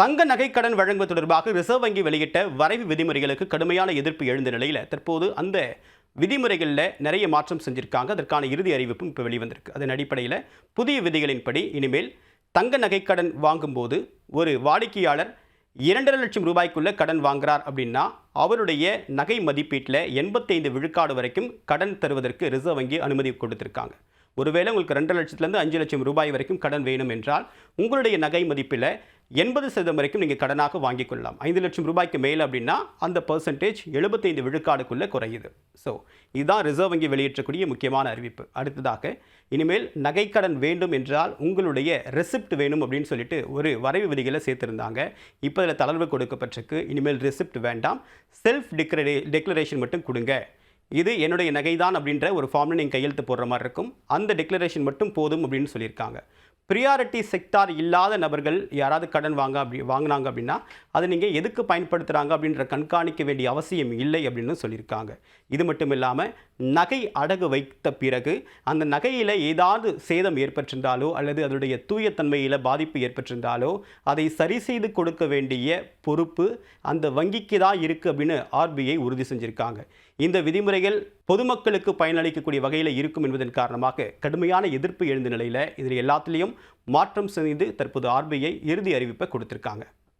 தங்க நகை கடன் வழங்குவது தொடர்பாக ரிசர்வ் வங்கி வெளியிட்ட வரைவு விதிமுறைகளுக்கு கடுமையான எதிர்ப்பு எழுந்த நிலையில் தற்போது அந்த விதிமுறைகளில் நிறைய மாற்றம் செஞ்சிருக்காங்க. அதற்கான இறுதி அறிவிப்பும் இப்போ வெளிவந்திருக்கு. அதன் அடிப்படையில் புதிய விதிகளின்படி இனிமேல் தங்க நகை கடன் வாங்கும்போது ஒரு வாடிக்கையாளர் இரண்டரை லட்சம் ரூபாய்க்குள்ள கடன் வாங்குறார் அப்படின்னா அவருடைய நகை மதிப்பீட்டில் எண்பத்தைந்து விழுக்காடு வரைக்கும் கடன் தருவதற்கு ரிசர்வ் வங்கி அனுமதி கொடுத்திருக்காங்க. ஒருவேளை உங்களுக்கு ரெண்டு லட்சத்துலேருந்து அஞ்சு லட்சம் ரூபாய் வரைக்கும் கடன் வேணும் என்றால் உங்களுடைய நகை மதிப்பில் எண்பது சதவீதம் வரைக்கும் நீங்கள் கடனாக வாங்கிக் கொள்ளலாம். ஐந்து லட்சம் ரூபாய்க்கு மேலே அப்படின்னா அந்த பர்சன்டேஜ் எழுபத்தைந்து விழுக்காடுக்குள்ளே குறையுது. ஸோ இதுதான் ரிசர்வ் வங்கி வெளியிட்டக்கூடிய முக்கியமான அறிவிப்பு. அடுத்ததாக இனிமேல் நகைக்கடன் வேண்டும் என்றால் உங்களுடைய ரெசிப்ட் வேணும் அப்படின்னு சொல்லிட்டு ஒரு வரைவு விதிகளை சேர்த்துருந்தாங்க. இப்போ இதில் தளர்வு கொடுக்கப்பட்டிருக்கு. இனிமேல் ரெசிப்ட் வேண்டாம். செல்ஃப் டிக்ளரே டெக்ளரேஷன் மட்டும் கொடுங்க. இது என்னுடைய நகைதான் அப்படின்ற ஒரு ஃபார்மில் நீங்கள் கையெழுத்து போடுற மாதிரி இருக்கும். அந்த டிக்ளரேஷன் மட்டும் போதும் அப்படின்னு சொல்லியிருக்காங்க. ப்ரியாரிட்டி செக்டார் இல்லாத நபர்கள் யாராவது கடன் வாங்க அப்படி வாங்கினாங்க அப்படின்னா அதை நீங்கள் எதுக்கு பயன்படுத்துகிறாங்க அப்படின்ற கண்காணிக்க வேண்டிய அவசியம் இல்லை அப்படின்னு சொல்லியிருக்காங்க. இது மட்டும் இல்லாமல் நகை அடகு வைத்த பிறகு அந்த நகையில் ஏதாவது சேதம் ஏற்பட்டிருந்தாலோ அல்லது அதனுடைய தூயத்தன்மையில் பாதிப்பு ஏற்பட்டிருந்தாலோ அதை சரி செய்து கொடுக்க வேண்டிய பொறுப்பு அந்த வங்கிக்கு தான் இருக்குது அப்படின்னு ஆர்பிஐ உறுதி செஞ்சுருக்காங்க. இந்த விதிமுறைகள் பொதுமக்களுக்கு பயனளிக்கக்கூடிய வகையில் இருக்கும் என்பதன் காரணமாக கடுமையான எதிர்ப்பு எழுந்த நிலையில் இதில் எல்லாத்துலேயும் மாற்றம் செய்து தற்போது ஆர்பிஐ இறுதி அறிவிப்பை கொடுத்திருக்காங்க.